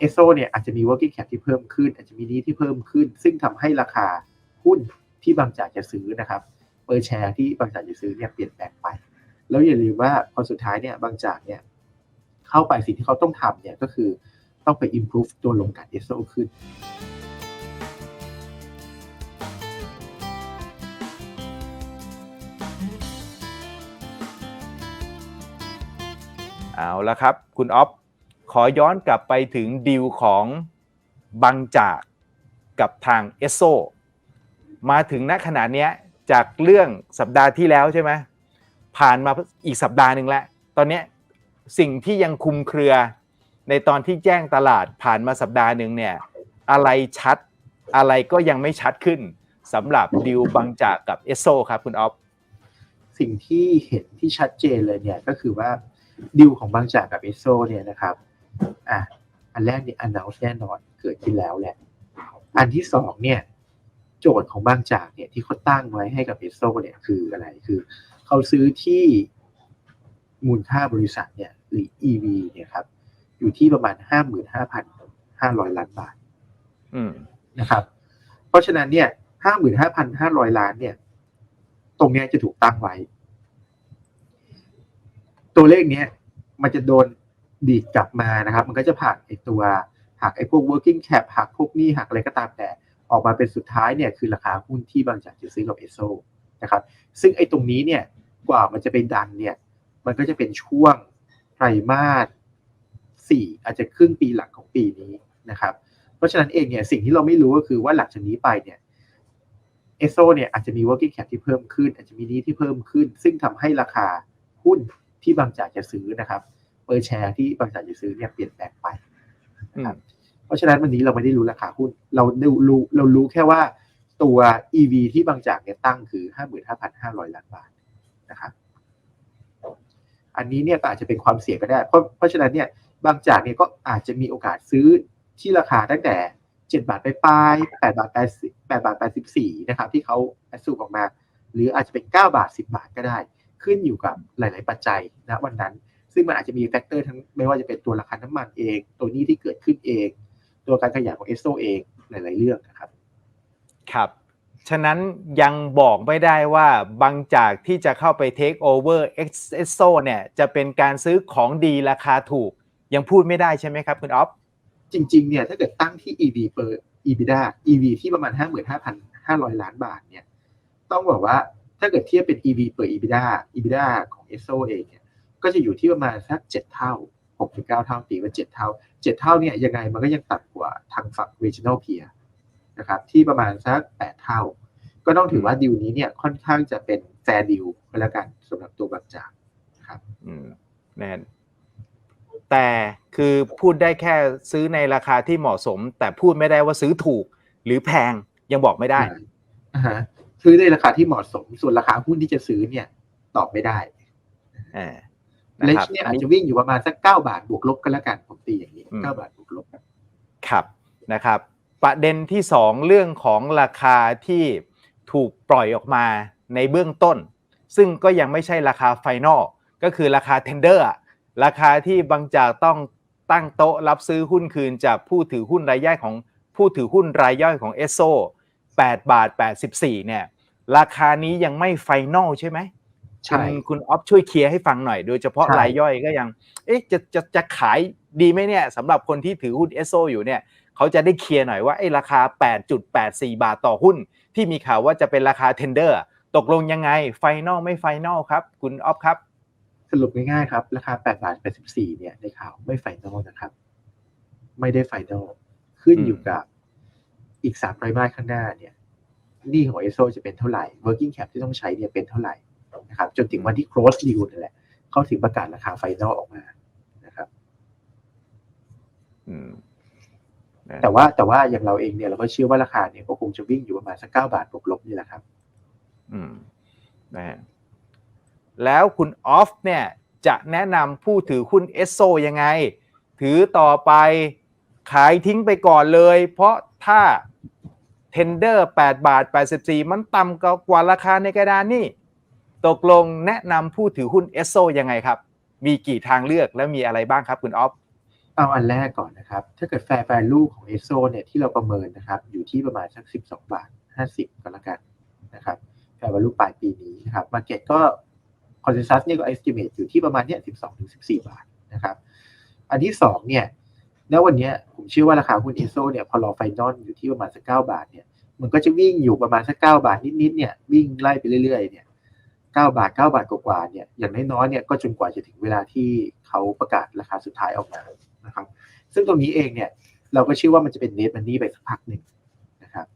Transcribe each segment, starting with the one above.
เอสโซเนี่ยอาจจะมี working cap ที่เพิ่มขึ้น อาจจะมีนี้ที่เพิ่มขึ้น ซึ่งทำให้ราคาหุ้นที่บางจากจะซื้อนะครับเปอร์แชร์ที่บางจากจะซื้อเนี่ยเปลี่ยนแปลงไป แล้วอย่าลืมว่าพอสุดท้ายเนี่ยบางจากเนี่ยเข้าไปสิ่งที่เขาต้องทำเนี่ยก็คือต้องไป improve ตัวลงการเอสโซขึ้นเอาละครับ คุณออฟ ขอย้อนกลับไปถึงดีลของบางจากกับทางเอสโซมาถึงณขณะนี้จากเรื่องสัปดาห์ที่แล้วใช่ไหมผ่านมาอีกสัปดาห์หนึ่งแล้ว ตอนนี้สิ่งที่ยังคุมเครือ ในตอนที่แจ้งตลาดผ่านมาสัปดาห์หนึ่งเนี่ยอะไรชัดอะไรก็ยังไม่ชัดขึ้นสำหรับดีลบางจากกับเอสโซครับคุณออฟสิ่งที่เห็นที่ชัดเจนเลยเนี่ยก็คือว่าดิวของบางจากกับเอสโซเนี่ยนะครับ อะอันแรกเนี่ย announce แน่นอนเกิดขึ้นแล้วแหละ อันที่สองเนี่ย โจทย์ของบางจากเนี่ยที่เขาตั้งไว้ให้กับเอสโซเนี่ยคืออะไรคือเขาซื้อที่มูลค่าบริษัทเนี่ยหรือ EV เนี่ยครับ อยู่ที่ประมาณห้าหมื่นห้าพันห้าร้อยล้านบาทอืมนะครับ เพราะฉะนั้นเนี่ยห้าหมื่นห้าพันห้าร้อยล้านเนี่ย ตรงเนี้ยจะถูกตั้งไว้ ตัวเลขเนี้ย มันจะโดน ดีดกลับมานะครับ มันก็จะผ่านไอตัวหักไอพวก working cap หักพวกนี้หักอะไรก็ตามแต่ออกมาเป็นสุดท้ายเนี่ยคือราคาหุ้นที่บางจากจะซื้อกับเอสโซนะครับซึ่งไอตรงนี้เนี่ยกว่ามันจะไปดันเนี่ยมันก็จะเป็นช่วงไตรมาสสี่อาจจะครึ่งปีหลังของปีนี้นะครับ เพราะฉะนั้นเองเนี่ยสิ่งที่เราไม่รู้ก็คือว่าหลังจากนี้ไปเนี่ยเอสโซเนี่ยอาจจะมี working cap ที่เพิ่มขึ้น อาจจะมีนี้ที่เพิ่มขึ้น ซึ่งทำให้ราคาหุ้นที่บางจากจะซื้อนะครับ อร์แชร์ที่บางจากจะซื้อเนี่ยเปลี่ยนแปลงไปนะครับเพราะฉะนั้นวันนี้เราไม่ได้รู้ราคาหุ้น เรารู้เรารู้แค่ว่าตัว EV ที่บางจากเนี่ยตั้งคือ 55,500 ล้านบาทนะครับอันนี้เนี่ยก็อาจจะเป็นความเสี่ยงก็ได้ เพราะเพราะฉะนั้นเนี่ยบางจากเนี่ยก็อาจจะมีโอกาสซื้อที่ราคาตั้งแต่ 7 บาทไปปลาย8บาท8 8บาท84นะครับที่เขาแอดสูออกมา หรืออาจจะเป็น 9 บาท 10 บาทก็ได้ ขึ้นอยู่กับหลาย ๆ ปัจจัยณวันนั้น ซึ่งมันอาจจะมีแฟกเตอร์ทั้งไม่ว่าจะเป็นตัวราคาน้ำมันเอง ตัวนี้ที่เกิดขึ้นเอง ตัวการขยายของเอสโซเองหลาย ๆ เรื่องนะครับ ครับ ฉะนั้นยังบอกไม่ได้ว่าบางจากที่จะเข้าไป take over e x o เนี่ยจะเป็นการซื้อของดีราคาถูก ยังพูดไม่ได้ใช่ไหมครับคุณออฟจริง ๆ เนี่ยถ้าเกิดตั้งที่ EV per EBITDA EV ที่ประมาณ 55,500 ล้านบาทเนี่ยต้องบอกว่าถ้าเกิดเทียบเป็น EV per EBITDA EBITDA ของ ESO เองเนี่ย ก็จะอยู่ที่ประมาณสัก7เท่า6-9เท่าตีว่า7เท่า7เท่าเนี่ยยังไงมันก็ยังต่ำกว่าทางฝั่ง regional peer นะครับที่ประมาณสัก8เท่า ก็ต้องถือว่าดิวนี้เนี่ยค่อนข้างจะเป็นแฟร์ดิวก็แล้วกันสำหรับตัวบางจากครับอืมแน่นแต่คือพูดได้แค่ซื้อในราคาที่เหมาะสม แต่พูดไม่ได้ว่าซื้อถูกหรือแพงยังบอกไม่ได้อ่าฮะซื้อในราคาที่เหมาะสม ส่วนราคาหุ้นที่จะซื้อเนี่ย ตอบไม่ได้อ่า เลนะนครับส์เนี่ยอาจจะวิ่งอยู่ประมาณสักเก้าบาทบวกลบกันแล้วกันผมตีอย่างนี้อืมเก้าบาทบวกลบครับนะครับ ประเด็นที่สองเรื่องของราคาที่ถูกปล่อยออกมาในเบื้องต้น ซึ่งก็ยังไม่ใช่ราคาไฟนอลก็คือราคาเทนเดอร์ราคาที่บางจากต้องตั้งโต๊ะรับซื้อหุ้นคืนจากผู้ถือหุ้นรายย่อยของผู้ถือหุ้นรายย่อยของเอสโซ8บาท 84เนี่ยราคานี้ยังไม่ไฟนอลใช่ไหมใช่ คุณคุณออฟช่วยเคลียร์ให้ฟังหน่อยโดยเฉพาะใช่รายย่อยก็ยัง เอ๊ะจะจะจะขายดีไหมเนี่ยสำหรับคนที่ถือหุ้นเอสโซอยู่เนี่ยเขาจะได้เคลียร์หน่อยว่าไอ้ราคา 8.84 บาทต่อหุ้น ที่มีข่าวว่าจะเป็นราคาเทนเดอร์ตกลงยังไงไฟนอลไม่ไฟนอลครับ คุณออฟครับ สรุปง่ายๆครับ ราคา8บาท84 เนี่ยในข่าวไม่ไฟนอลนะครับ ไม่ได้ไฟนอลขึ้นอืมอยู่กับอีกสามไตรมาสข้างหน้าเนี่ยหนี้ของเอสโซจะเป็นเท่าไหร่ working cap ที่ต้องใช้เนี่ยเป็นเท่าไหร่ นะครับ จนถึงวันที่ close deal นั่นแหละ เขาถึงประกาศราคาไฟนอลออกมานะครับอืมนะแต่ว่าแต่ว่าอย่างเราเองเนี่ยเราก็เชื่อว่าราคาเนี่ยก็คงจะวิ่งอยู่ประมาณสักเก้าบาทบวกลบนี่แหละครับ อืมนะฮะแล้วคุณออฟเนี่ยจะแนะนำผู้ถือหุ้นเอสโซยังไง ถือต่อไปขายทิ้งไปก่อนเลย เพราะถ้าเทนเดอร์8บาท 84 มันต่ำกว่าราคาในกระดานนี่ ตกลงแนะนำผู้ถือหุ้นเอสโซยังไงครับ มีกี่ทางเลือกและมีอะไรบ้างครับคุณออฟเอาอันแรกก่อนนะครับ ถ้าเกิด fair value ของ ESO เนี่ยที่เราประเมินนะครับ อยู่ที่ประมาณสัก 12 บาท 50ก็แล้วกันนะครับ fair value ปลายปีนี้นะครับ market ก็ consensus เนี่ยก็ estimate อยู่ที่ประมาณเนี้ย12ถึง14 บาทนะครับ อันที่สองเนี่ยณวันนี้ผมเชื่อว่าราคาหุ้น ESO เนี่ยพอรอไฟนอลอยู่ที่ประมาณสัก9บาทเนี่ยมันก็จะวิ่งอยู่ประมาณสัก9บาทนิดๆเนี่ยวิ่งไล่ไปเรื่อยๆเนี่ย 9 บาท 9 บาทกว่าๆเนี่ยอย่างน้อยๆเนี่ยก็จนกว่าจะถึงเวลาที่เขาประกาศราคาสุดท้ายออกมานะครับ ซึ่งตรงนี้เองเนี่ยเราก็เชื่อว่ามันจะเป็นเน t มันนี่ไปสักพักหนึ่งนะครับ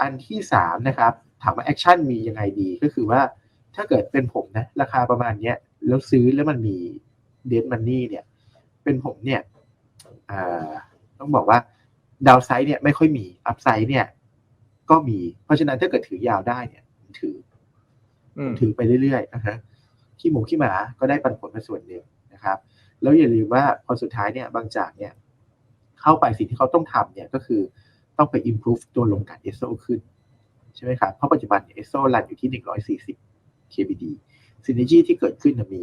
อันที่สามนะครับถามว่าแอคชั่นมียังไงดีก็คือว่าถ้าเกิดเป็นผมนะราคาประมาณเนี้ยแล้วซื้อแล้วมันมีเด t มันนี่เนี่ย เป็นผมเนี่ยต้องบอกว่าดาวไซด์เนี่ยไม่ค่อยมีอัพไซด์เนี่ยก็มี เพราะฉะนั้นถ้าเกิดถือยาวได้เนี่ยถือ อืมถือไปเรื่อยๆนะฮะขี้หมูขี้หมาก็ได้ปันผลมาส่วนหนึ่งนะครับ แล้วอย่าลืมว่าพอสุดท้ายเนี่ยบางจากเนี่ยเข้าไปสิ่งที่เขาต้องทำเนี่ยก็คือต้องไป improve ตัวลงการ ESO ขึ้น ใช่ไหมครับ เพราะปัจจุบันเนี่ย ESO รันอยู่ที่ 140 KBD synergy ที่เกิดขึ้นมี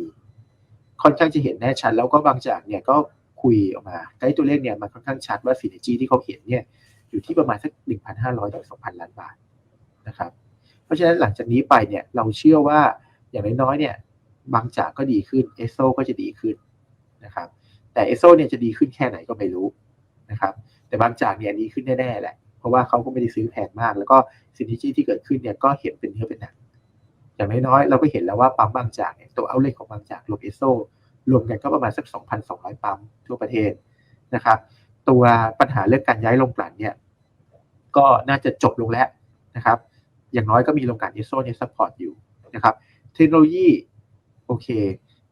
ค่อนข้างจะเห็นแน่ชัด แล้วก็บางจากเนี่ยก็คุยออกมาไกด์ตัวเลขเนี่ยมันค่อนข้างชัดว่า synergy ที่เขาเห็นเนี่ยอยู่ที่ประมาณสัก 1,500ถึง2,000 ล้านบาทนะครับ เพราะฉะนั้นหลังจากนี้ไปเนี่ยเราเชื่อว่าอย่างน้อยๆเนี่ยบางจากก็ดีขึ้นเอสโซก็จะดีขึ้นนะครับแต่เอสโซเนี่ยจะดีขึ้นแค่ไหนก็ไม่รู้นะครับแต่บางจากเนี่ยดีขึ้นแน่ๆแหละเพราะว่าเขาก็ไม่ได้ซื้อแพงมาก แล้วก็สินทิที่เกิดขึ้นเนี่ยก็เห็นเป็นเนื้อเป็นหนังอย่างน้อยๆเราก็เห็นแล้วว่าปั๊มบางจากเนี่ยตัวเอาเลขของบางจากรวมเอสโซรวมกันก็ประมาณสัก 2,200 ปั๊มทั่วประเทศนะครับ ตัวปัญหาเรื่องการย้ายลงกลั่นเนี่ยก็น่าจะจบลงแล้วนะครับ อย่างน้อยก็มีโรงกลั่นเอสโซเนี่ยซัพพอร์ตอยู่นะครับเทคโนโลยีโอเค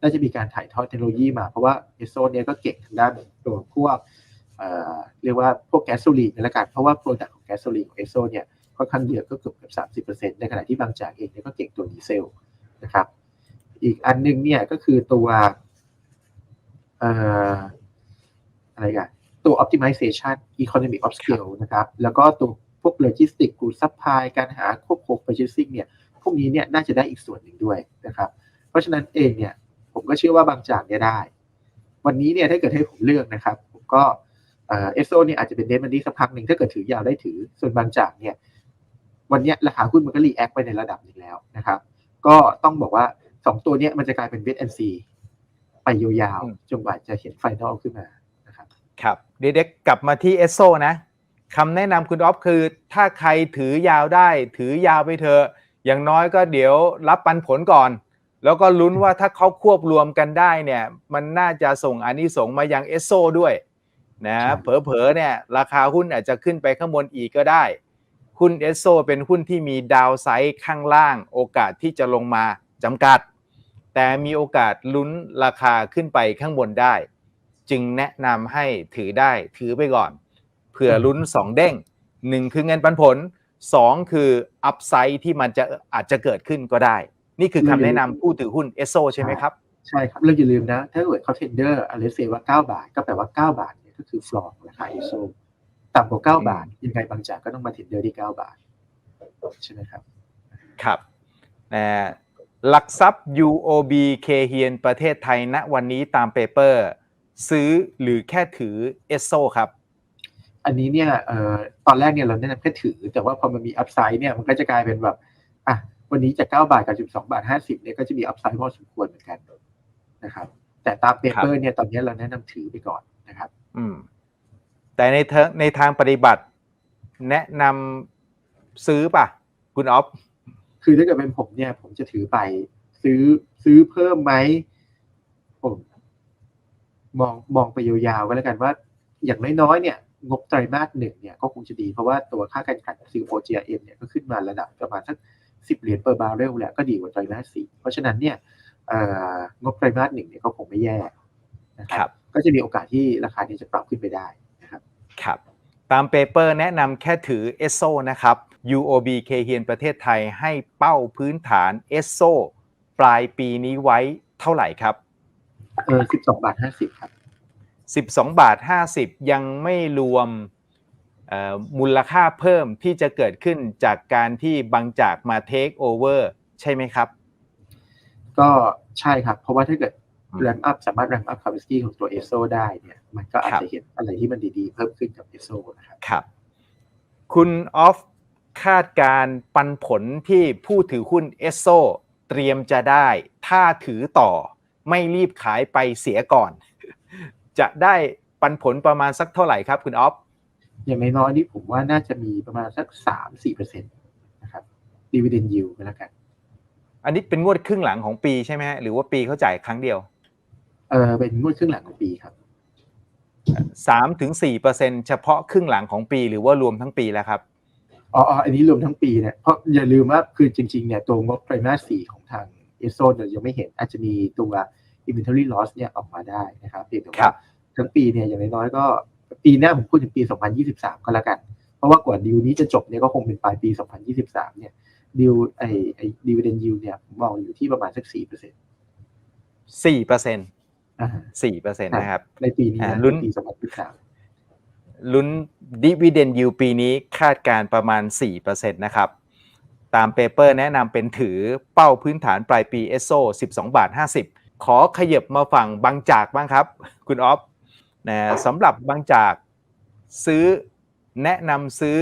น่าจะมีการถ่ายทอดเทคโนโลยีมา เพราะว่าเอสโซเนี่ยก็เก่งทางด้านตัวพวกเอ่อเรียกว่าพวกแก๊สโซลีนนี่ละกันเพราะว่าโปรดักต์ของแก๊สโซลีนของเอสโซเนี่ยค่อนข้างเยอะก็เกือบเกือบสามสิบเปอร์เซ็นต์ในขณะที่บางจากเองเนี่ยก็เก่งตัวดีเซลนะครับ อีกอันหนึงเนี่ยก็คือตัวเอ่ออะไรกันตัว optimization economy of scale นะครับ แล้วก็ตัว พวก logistics กูซัพพลายการหาควบคุม purchasing เนี่ยพวกนี้เนี่ยน่าจะได้อีกส่วนหนึ่งด้วยนะครับ เพราะฉะนั้นเองเนี่ยผมก็เชื่อว่าบางจากเนี่ยได้ วันนี้เนี่ยถ้าเกิดให้ผมเลือกนะครับ ผมก็เอสโซเนี่ยอาจจะเป็นเดนมันนี้สักพักหนึ่งถ้าเกิดถือยาวได้ถือ ส่วนบางจากเนี่ยวันเนี้ยราคาหุ้นมันก็รีแอคไปในระดับหนึ่งแล้วนะครับ ก็ต้องบอกว่าสองตัวเนี้ยมันจะกลายเป็นเวทแอนซีไปยาวอืมๆจนกว่าจะเห็นไฟนอลขึ้นมานะครับ ครับเด็กๆกลับมาที่เอสโซนะ คำแนะนำคุณออฟคือ ถ้าใครถือยาวได้ ถือยาวไปเถอะอย่างน้อยก็เดี๋ยวรับปันผลก่อน แล้วก็ลุ้นว่าถ้าเขาควบรวมกันได้เนี่ย มันน่าจะส่งอานิสงส์มายังเอสโซด้วยนะใช่เผลอๆเนี่ยราคาหุ้นอาจจะขึ้นไปข้างบนอีกก็ได้ หุ้นเอสโซเป็นหุ้นที่มีดาวไซด์ข้างล่าง โอกาสที่จะลงมาจำกัด แต่มีโอกาสลุ้นราคาขึ้นไปข้างบนได้ จึงแนะนำให้ถือได้ถือไปก่อน เผื่อลุ้น 2 เด้ง 1 คือเงินปันผล 2 คืออัพไซด์ที่มันจะอาจจะเกิดขึ้นก็ได้ นี่คือคำแนะนำผู้ถือหุ้นเอสโซใช่ไหมครับ ใช่ครับเราอย่าลืมนะ ถ้าเกิดเขาเทนเดอร์อะไรเซว่า 9 บาท ก็แปลว่า 9 บาทเนี่ยก็คือฟลอร์ราคาเอสโซต่ำกว่า 9 บาท ยังไงบางจากก็ต้องมาเทนเดอร์ที่ 9 บาท ใช่ไหมครับ ครับนะหลักทรัพย์ UOB เคเฮียนประเทศไทยณวันนี้ตามเปเปอร์ ซื้อหรือแค่ถือเอสโซครับ อันนี้เนี่ยเออตอนแรกเนี่ยเราแนะนำแค่ถือ แต่ว่าพอมันมีอัพไซด์เนี่ยมันก็จะกลายเป็นแบบอะวันนี้จาก9บาทกับ 12 บาท 50เนี่ยก็จะมีอัพไซด์พอสมควรเหมือนกันนะครับ แต่ตามเปเปอร์เนี่ยตอนนี้เราแนะนำถือไปก่อนนะครับ อืม แต่ในเทงในทางปฏิบัติ แนะนำซื้อป่ะ คุณออฟคือถ้าเกิดเป็นผมเนี่ย ผมจะถือไป ซื้อซื้อเพิ่มไหมผมมองมองไปยาวๆก็แล้วกันว่า อย่างน้อยๆเนี่ย งบไตรมาสหนึ่งเนี่ยก็คงจะดีเพราะว่าตัวค่าการแข่งขัน COGRM เนี่ยก็ขึ้นมาระดับประมาณสักสิบเหรียญเปอร์บาร์เรลแล้วก็ดีกว่าไตรมาสสี่เพราะฉะนั้นเนี่ยเอ่องบไตรมาสหนึ่งเนี่ยก็คงไม่แย่นะคครัรับบก็จะมีโอกาสที่ราคาเนี่ยจะปรับขึ้นไปได้นะครับครับ ตามเปเปอร์แนะนำแค่ถือเอสโซนะครับ UOB เคเฮียนประเทศไทยให้เป้าพื้นฐานเอสโซปลายปีนี้ไว้เท่าไหร่ครับเออสิบสองบาทห้าสิบครับ 12 บาท 50 ยังไม่รวมเอ่อมูลค่าเพิ่มที่จะเกิดขึ้นจากการที่บางจากมาเทคโอเวอร์ใช่ไหมครับ ก็ใช่ครับ เพราะว่าถ้าเกิดอืมแรมอัพสามารถแรมอัพคา p a c i t y ของตัว ESO ได้เนี่ยมันก็อาจครับจะเห็นอะไรที่มันดีๆ เพิ่มขึ้นกับ ESO นะครับครับ คุณออฟคาดการณ์ปันผลที่ผู้ถือหุ้นเอสโซเตรียมจะได้ ถ้าถือต่อไม่รีบขายไปเสียก่อน จะได้ปันผลประมาณสักเท่าไหร่ครับคุณออฟอย่างน้อยๆนี่ผมว่าน่าจะมีประมาณสักสามสี่เปอร์เซ็นต์นะครับ dividend yield ไปแล้วกัน อันนี้เป็นงวดครึ่งหลังของปีใช่ไหมฮะหรือว่าปีเขาจ่ายครั้งเดียว เออเป็นงวดครึ่งหลังของปีครับ3ถึง4เปอร์เซ็นเฉพาะครึ่งหลังของปี หรือว่ารวมทั้งปีแล้วครับอ๋ออ๋ออันนี้รวมทั้งปีเนี่ยเพราะอย่าลืมว่าคือจริงๆเนี่ยตัวงบไตรมาสสี่ของทางเอโซเนี่ยยังไม่เห็นอาจจะมีตัว inventory loss เนี่ยออกมาได้นะครับเพียงแต่ครัว่าบทั้งปีเนี่ยอย่างน้อยๆก็ปีหน้าผมพูดถึงปี 2023 ก็แล้วกัน เพราะว่ากว่าดีลนี้จะจบเนี่ยก็คงเป็นปลายปี 2023 เนี่ยดีลไอไอ dividend yield เนี่ยผมมองอยู่ที่ประมาณสัก4%เปอร์เซ็นต์4เปอร์เซ็นต์อ่า4เปอร์เซ็นต์นะครับ ในปีนี้อ่านะลุ้นปี2023ลุ้นดิวิเดนยิวปีนี้คาดการณ์ประมาณ4%นะครับ ตามเปเปอร์แนะนำเป็นถือเป้าพื้นฐานปลายปีเอสโซ12บาท50 ขอขยับมาฝั่งบางจากบ้างครับ คุณออฟนะสำหรับบางจากซื้อแนะนำซื้อ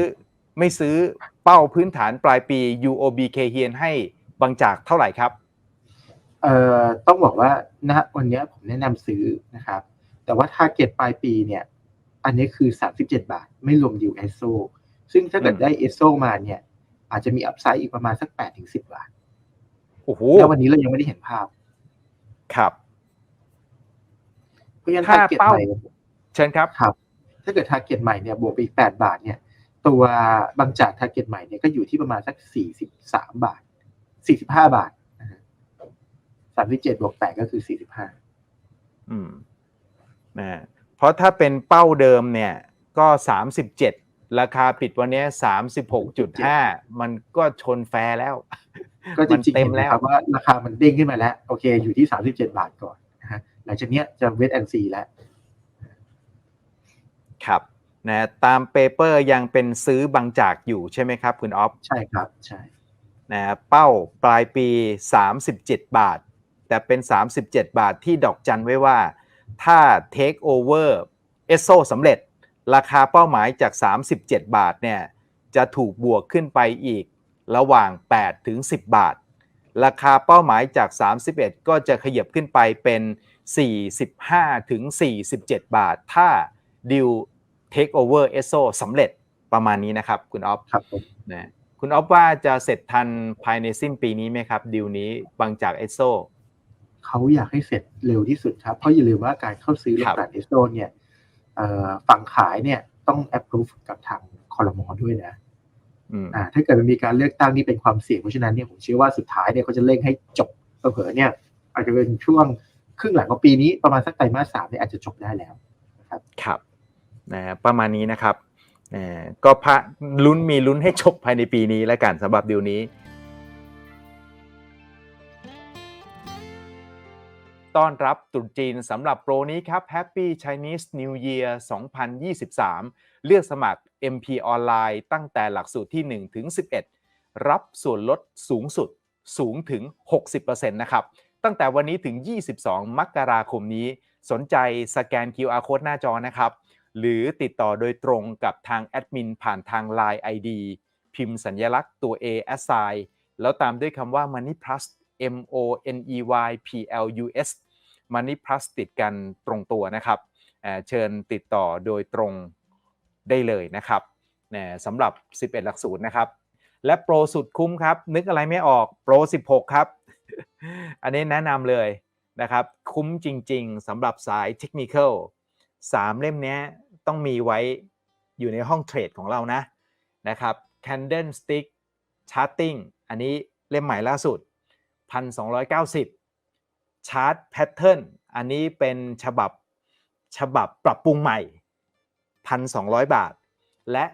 ไม่ซื้อเป้าพื้นฐานปลายปี UOB k เฮียนให้บางจากเท่าไหร่ครับเอ่อต้องบอกว่าณวันเนี้ยผมแนะนำซื้อนะครับ แต่ว่า t a r g e t ปลายปีเนี่ยอันนี้คือ 37 บาท ไม่รวมดิวเอสโซซึ่งถ้าเกิดอืมได้เอสโซมาเนี่ย อาจจะมีอัพไซด์อีกประมาณสัก8ถึง10 บาทโอ้โหแล้ววันนี้เรายังไม่ได้เห็นภาพ ครับเพราะฉะนั้นถ้าทาร์เก็ตเป้าใหม่เชิญครับครับ ถ้าเกิดทาร์เก็ตใหม่เนี่ยบวกไปอีก8บาทเนี่ย ตัวบางจากทาร์เก็ตใหม่เนี่ยก็อยู่ที่ประมาณสัก43บาท45บาทนะฮะ37บวก8ก็คือ45อืมนะฮะเพราะถ้าเป็นเป้าเดิมเนี่ย ก็37ราคาปิดวันเนี้ย36.5มันก็ชนแฟร์แล้ว ก็จมันริงๆเต็เห็มนไหมแล้วครับว่าราคามันเด้งขึ้นมาแล้ว โอเค อยู่ที่37บาทก่อนนะฮะหลังจากเนี้ยจะเวทแอนซีแล้ว ครับนะตามเปเปอร์ยังเป็นซื้อบางจากอยู่ใช่ไหมครับ คุณออฟ ใช่ครับ ใช่นะเป้าปลายปี 37 บาท แต่เป็น 37 บาทที่ดอกจันไว้ว่า ถ้า Take Over e s o สำเร็จ ราคาเป้าหมายจาก 37 บาทเนี่ยจะถูกบวกขึ้นไปอีก ระหว่าง 8 ถึง 10 บาท ราคาเป้าหมายจาก 31 ก็จะขยับขึ้นไปเป็น 45 ถึง 47 บาท ถ้าดิว Take Over e s o สำเร็จประมาณนี้นะครับ คุณออฟครับผมนะคุณออฟว่าจะเสร็จทันภายในสิ้นปีนี้ไหมครับดีลนี้บางจากเอสโซเขาอยากให้เสร็จเร็วที่สุดครับ เพราะอย่าลืมว่าการเข้าซื้อโรงครับกลั่นเอสโตนเนี่ยเอ่อฝั่งขายเนี่ยต้อง approve กับทางคอรมอด้วยนะอืมอ่า ถ้าเกิดมันมีการเลือกตั้งนี่เป็นความเสี่ยงเพราะฉะนั้นเนี่ยผมเชื่อว่าสุดท้ายเนี่ยเขาจะเร่งให้จบเผลอๆเนี่ย อาจจะเป็นช่วงครึ่งหลังของปีนี้ประมาณสักไตรมาสสามเนี่ยอาจจะจบได้แล้วครับนะประมาณนี้นะครับนะก็พะลุ้นมีลุ้นให้จบภายในปีนี้แล้วกันสำหรับดีลนี้ ต้อนรับตรุษจีนสำหรับโปรนี้ครับ Happy Chinese New Year 2023 เลือกสมัคร MP ออนไลน์ตั้งแต่หลักสูตรที่ 1 ถึง 11 รับส่วนลดสูงสุดสูงถึง 60%นะครับ ตั้งแต่วันนี้ถึง 22 มกราคมนี้ สนใจสแกน QR Code หน้าจอนะครับ หรือติดต่อโดยตรงกับทางแอดมินผ่านทาง Line ID พิมพ์สัญลักษณ์ตัว A assign แล้วตามด้วยคำว่า Money Plus M O N E Y P L U S Money Plus ติดกันตรงตัวนะครับเอ่อเชิญติดต่อโดยตรงได้เลยนะครับนี่สำหรับ 11 หลักสูตรนะครับ และโปรสุดคุ้มครับ นึกอะไรไม่ออกโปร 16 ครับ อันนี้แนะนำเลยนะครับ คุ้มจริง ๆสำหรับสายเทคนิคสามเล่มนี้ต้องมีไว้อยู่ในห้องเทรดของเรานะนะครับ Candlestick Charting อันนี้เล่มใหม่ล่าสุด 1,290 Chart Pattern อันนี้เป็นฉบับฉบับปรับปรุงใหม่ 1,200 บาท และ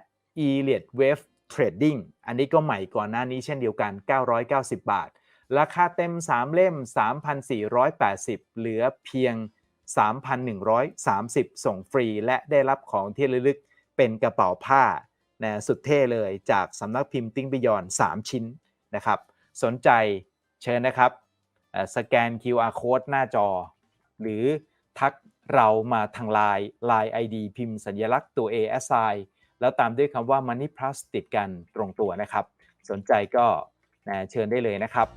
Elliott Wave Trading อันนี้ก็ใหม่ก่อนหน้านี้เช่นเดียวกัน 990 บาท ราคาเต็ม 3 เล่ม 3,480 เหลือเพียง 3,130 ส่งฟรี และได้รับของที่ระลึกเป็นกระเป๋าผ้านะสุดเท่เลยจากสำนักพิมพ์ติ้งบิยอน 3 ชิ้นนะครับ สนใจ เชิญนะครับสแกน QR code หน้าจอ หรือทักเรามาทางไลน์ Line ID พิมพ์สัญลักษณ์ตัว A S I แล้วตามด้วยคำว่า Money Plus ติดกันตรงตัวนะครับ สนใจก็เชิญได้เลยนะครับ